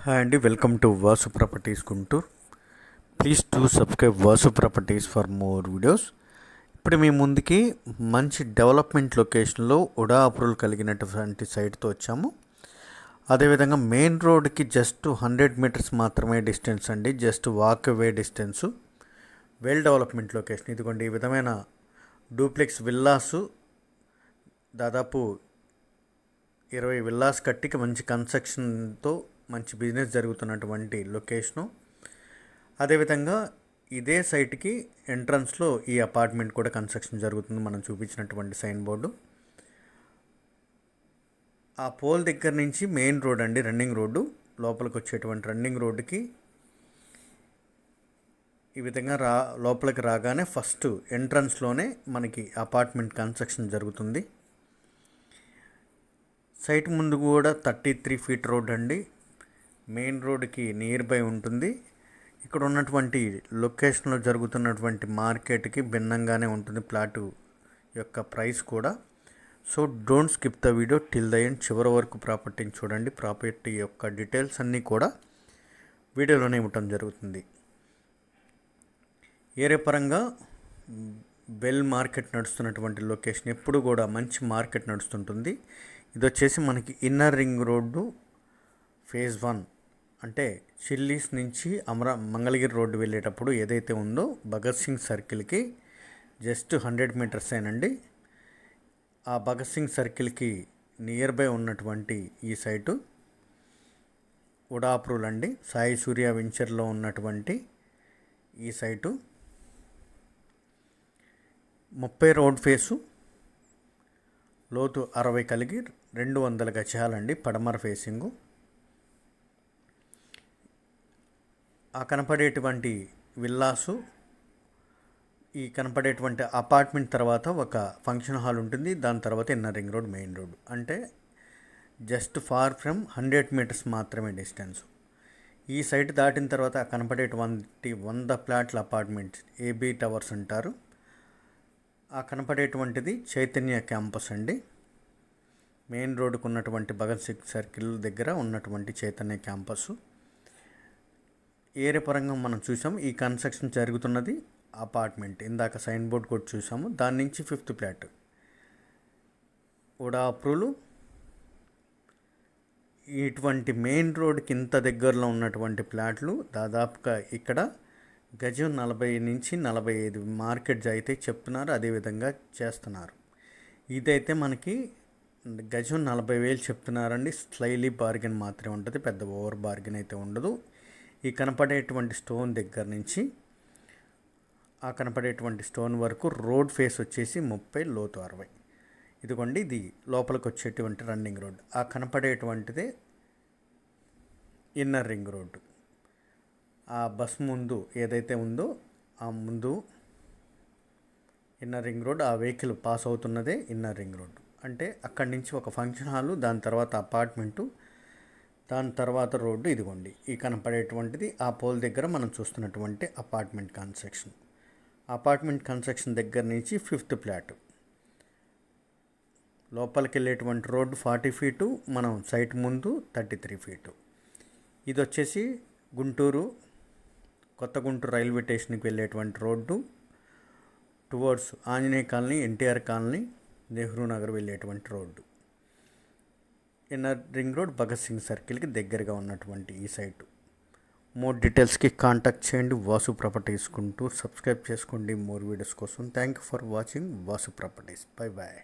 Hi అండి welcome to Vasu properties Guntur please to subscribe Vasu properties for more videos ఇప్పుడు మీ ముందుకి మంచి డెవలప్మెంట్ లొకేషన్లో ఉడా అప్రూవల్ కలిగినటువంటి సైట్తో వచ్చాము. అదేవిధంగా మెయిన్ రోడ్కి జస్ట్ హండ్రెడ్ మీటర్స్ మాత్రమే డిస్టెన్స్ అండి just walk away distance well development location ఇదిగోండి ఈ విధమైన డూప్లెక్స్ విల్లాసు దాదాపు ఇరవై విల్లాస్ కట్టికి మంచి కన్స్ట్రక్షన్తో మంచి బిజినెస్ జరుగుతున్నటువంటి లొకేషను అదేవిధంగా ఇదే సైట్కి ఎంట్రన్స్లో ఈ అపార్ట్మెంట్ కూడా కన్స్ట్రక్షన్ జరుగుతుంది. మనం చూపించినటువంటి సైన్ బోర్డు ఆ పోల్ దగ్గర నుంచి మెయిన్ రోడ్ అండి రన్నింగ్ రోడ్డు లోపలికి వచ్చేటువంటి రన్నింగ్ రోడ్డుకి ఈ విధంగా రా లోపలికి రాగానే ఫస్ట్ ఎంట్రన్స్లోనే మనకి అపార్ట్మెంట్ కన్స్ట్రక్షన్ జరుగుతుంది. సైట్ ముందు కూడా థర్టీ త్రీ ఫీట్ రోడ్ అండి. మెయిన్ రోడ్కి నియర్ బై ఉంటుంది. ఇక్కడ ఉన్నటువంటి లొకేషన్లో జరుగుతున్నటువంటి మార్కెట్కి భిన్నంగానే ఉంటుంది ప్లాటు యొక్క ప్రైస్ కూడా. So don't skip the video till the end. చివరి వరకు ప్రాపర్టీని చూడండి. ప్రాపర్టీ యొక్క డీటెయిల్స్ అన్నీ కూడా వీడియోలోనే ఇవ్వటం జరుగుతుంది. ఏరే పరంగా బెల్ మార్కెట్ నడుస్తున్నటువంటి లొకేషన్ ఎప్పుడు కూడా మంచి మార్కెట్ నడుస్తుంటుంది. ఇది వచ్చేసి మనకి inner ring road phase one. అంటే చిల్లీస్ నుంచి అమరా మంగళగిరి రోడ్డు వెళ్ళేటప్పుడు ఏదైతే ఉందో భగత్ సింగ్ సర్కిల్కి జస్ట్ హండ్రెడ్ మీటర్స్ ఏనండి. ఆ భగత్ సింగ్ సర్కిల్కి నియర్ బై ఉన్నటువంటి ఈ సైటు ఉడాప్రూల్ అండి. సాయి సూర్య వెంచర్లో ఉన్నటువంటి ఈ సైటు. ముప్పై రోడ్ ఫేసు లోతు అరవై కలిగి రెండు వందల గజాలండి పడమర ఫేసింగు. ఆ కనపడేటువంటి విల్లాసు ఈ కనపడేటువంటి అపార్ట్మెంట్ తర్వాత ఒక ఫంక్షన్ హాల్ ఉంటుంది. దాని తర్వాత inner ring road main road. అంటే just far from hundred metres మాత్రమే డిస్టెన్స్. ఈ సైట్ దాటిన తర్వాత కనపడేటువంటి వంద ఫ్లాట్ల అపార్ట్మెంట్స్ ఏబీ టవర్స్ అంటారు. ఆ కనపడేటువంటిది చైతన్య క్యాంపస్ అండి. మెయిన్ రోడ్డుకు ఉన్నటువంటి భగత్ సింగ్ సర్కిల్ దగ్గర ఉన్నటువంటి చైతన్య క్యాంపస్ ఏరియా పరంగా మనం చూసాం ఈ కన్స్ట్రక్షన్ జరుగుతున్నది అపార్ట్మెంట్. ఇందాక సైన్ బోర్డ్ కూడా చూసాము. దాని నుంచి ఫిఫ్త్ ఫ్లాట్. కూడా ఇటువంటి మెయిన్ రోడ్కి ఇంత దగ్గరలో ఉన్నటువంటి ప్లాట్లు దాదాపుగా ఇక్కడ గజం నలభై నుంచి నలభై ఐదు మార్కెట్ అయితే చెప్తున్నారు అదేవిధంగా చేస్తున్నారు. ఇదైతే మనకి గజం నలభై వేలు చెప్తున్నారండి. స్లైలీ బార్గెన్ మాత్రమే ఉంటుంది పెద్ద ఓవర్ బార్గెన్ అయితే ఉండదు. ఈ కనపడేటువంటి స్టోన్ దగ్గర నుంచి ఆ కనపడేటువంటి స్టోన్ వరకు రోడ్ ఫేస్ వచ్చేసి ముప్పై లోతు అరవై. ఇదిగోండి ఇది లోపలికి వచ్చేటువంటి రన్నింగ్ రోడ్. ఆ కనపడేటువంటిదే ఇన్నర్ రింగ్ రోడ్డు. ఆ బస్ ముందు ఏదైతే ఉందో ఆ ముందు ఇన్నర్ రింగ్ రోడ్ ఆ వెహికల్ పాస్ అవుతున్నదే ఇన్నర్ రింగ్ రోడ్ అంటే అక్కడి నుంచి ఒక ఫంక్షన్ హాలు దాని తర్వాత అపార్ట్మెంటు దాని తర్వాత రోడ్డు ఇదిగోండి. ఈ కనపడేటువంటిది ఆ పోల్ దగ్గర మనం చూస్తున్నటువంటి అపార్ట్మెంట్ కన్స్ట్రక్షన్. అపార్ట్మెంట్ కన్స్ట్రక్షన్ దగ్గర నుంచి ఫిఫ్త్ ఫ్లాట్. లోపలికి వెళ్ళేటువంటి రోడ్డు ఫార్టీ ఫీటు మనం సైట్ ముందు థర్టీ త్రీ ఫీటు. ఇది వచ్చేసి గుంటూరు కొత్త గుంటూరు రైల్వే స్టేషన్కి వెళ్ళేటువంటి road. Towards Anjaneya colony NTR colony Nehru Nagar వెళ్ళేటువంటి road. Inner ring road Bhagat Singh సర్కిల్కి దగ్గరగా ఉన్నటువంటి ఈ సైటు. మోర్ డీటెయిల్స్కి కాంటాక్ట్ చేయండి. వాసు ప్రాపర్టీస్ కుంటూ సబ్స్క్రైబ్ చేసుకోండి. మోర్ వీడియోస్ కోసం thank you for watching Vasu properties. Bye bye